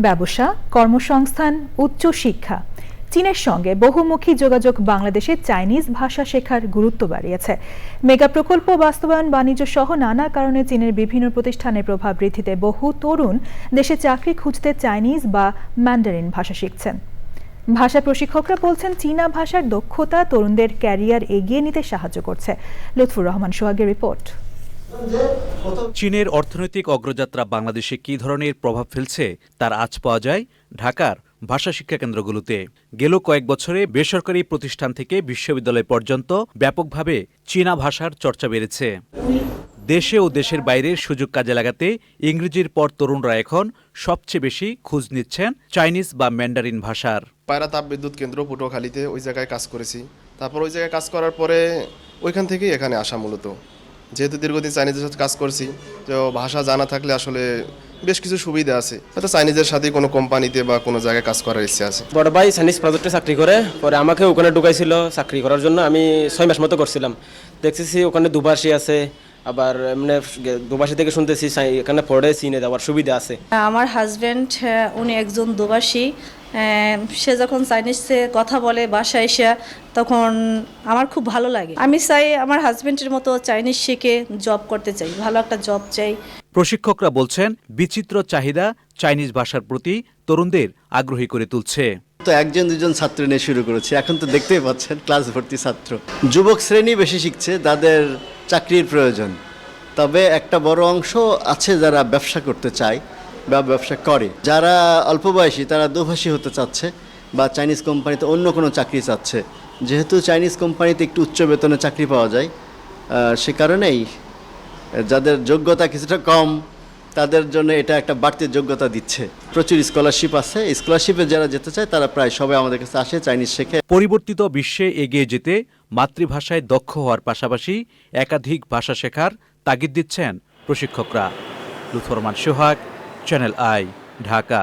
ব্যবসা, কর্মসংস্থান, উচ্চ শিক্ষা। চীনের সঙ্গে বহুমুখী যোগাযোগ বাংলাদেশে চাইনিজ ভাষা শেখার গুরুত্ব বাড়িয়েছে। মেগা প্রকল্প বাস্তবায়ন বাণিজ্য সহ নানা কারণে চীনের বিভিন্ন প্রতিষ্ঠানের প্রভাব বৃদ্ধিতে বহু তরুণ দেশে চাকরি খুঁজতে চাইনিজ বা ম্যান্ডারিন ভাষা শিখছেন। ভাষা প্রশিক্ষকরা বলছেন, চীনা ভাষার দক্ষতা তরুণদের ক্যারিয়ার এগিয়ে নিতে সাহায্য করছে। লুৎফুর রহমান সোহাগের রিপোর্ট। চীনের অর্থনৈতিক অগ্রযাত্রা বাংলাদেশে কী ধরনের প্রভাব ফেলছে তার আজ পাওয়া যায় ঢাকার ভাষা শিক্ষা কেন্দ্রগুলোতে। গেল কয়েক বছরে বেসরকারি প্রতিষ্ঠান থেকে বিশ্ববিদ্যালয় পর্যন্ত ব্যাপকভাবে চীনা ভাষার চর্চা বেড়েছে। দেশে ও দেশের বাইরের সুযোগ কাজে লাগাতে ইংরেজির পর তরুণরা এখন সবচেয়ে বেশি খোঁজ নিচ্ছেন চাইনিজ বা ম্যান্ডারিন ভাষার। পায়রা তাপবিদ্যুৎ কেন্দ্র পটুয়াখালীতে ওই জায়গায় কাজ করেছি। তারপর ওই জায়গায় কাজ করার পরে ওইখান থেকেই এখানে আসা মূলত। যেহেতু দীর্ঘদিন চাইনিজের সাথে কাজ করছি তো ভাষা জানা থাকলে আসলে বেশ কিছু সুবিধা আছে। হয়তো চাইনিজের সাথে কোনো কোম্পানিতে বা কোনো জায়গায় কাজ করার ইচ্ছে আছে। বড় ভাই চাইনিজ প্রজেক্টে চাকরি করে পরে আমাকে ওখানে ঢুকাইছিল চাকরি করার জন্য। আমি ছয় মাস মতো করছিলাম। দেখতেছি ওখানে দুভাষী আছে আবার এমনি দুভাষী থেকে শুনতেছি এখানে পড়ে চিনে যাওয়ার সুবিধা আছে। আমার হাজব্যান্ড উনি একজন দুবাসী। সে যখন চাইনিজে কথা বলে বাসায় এসে তখন আমার খুব ভালো লাগে। আমি চাই আমার হাজব্যান্ডের মতো চাইনিজ শিখে জব করতে চাই ভালো একটা জব চাই। প্রশিক্ষকরা বলছেন বিচিত্র চাহিদা চাইনিজ ভাষার প্রতি তরুণদের আগ্রহী করে তুলছে। তো একজন দুজন ছাত্র নিয়ে শুরু করেছি এখন তো দেখতেই পাচ্ছেন ক্লাস ভর্তি ছাত্র। যুবক শ্রেণি বেশি শিখছে তাদের চাকরির প্রয়োজন। তবে একটা বড় অংশ আছে যারা ব্যবসা করতে চায় বা ব্যবসা করে। যারা অল্প বয়সী, তারা দুভাষী হতে চাচ্ছে বা চাইনিজ কোম্পানিতে অন্য কোনো চাকরি চাচ্ছে। যেহেতু চাইনিজ কোম্পানিতে একটু উচ্চ বেতনে চাকরি পাওয়া যায় সে কারণেই যাদের যোগ্যতা কিছুটা কম, তাদের জন্য এটা একটা বাড়তি যোগ্যতা দিচ্ছে। প্রচুর স্কলারশিপ আছে। স্কলারশিপে যারা যেতে চায়, তারা প্রায় সবাই আমাদের কাছে আসে চাইনিজ শেখে। পরিবর্তিত বিশ্বে এগিয়ে যেতে মাতৃভাষায় দক্ষ হওয়ার পাশাপাশি একাধিক ভাষা শেখার তাগিদ দিচ্ছেন প্রশিক্ষকরা। লুথরমান সোহাগ চ্যানেল আই ঢাকা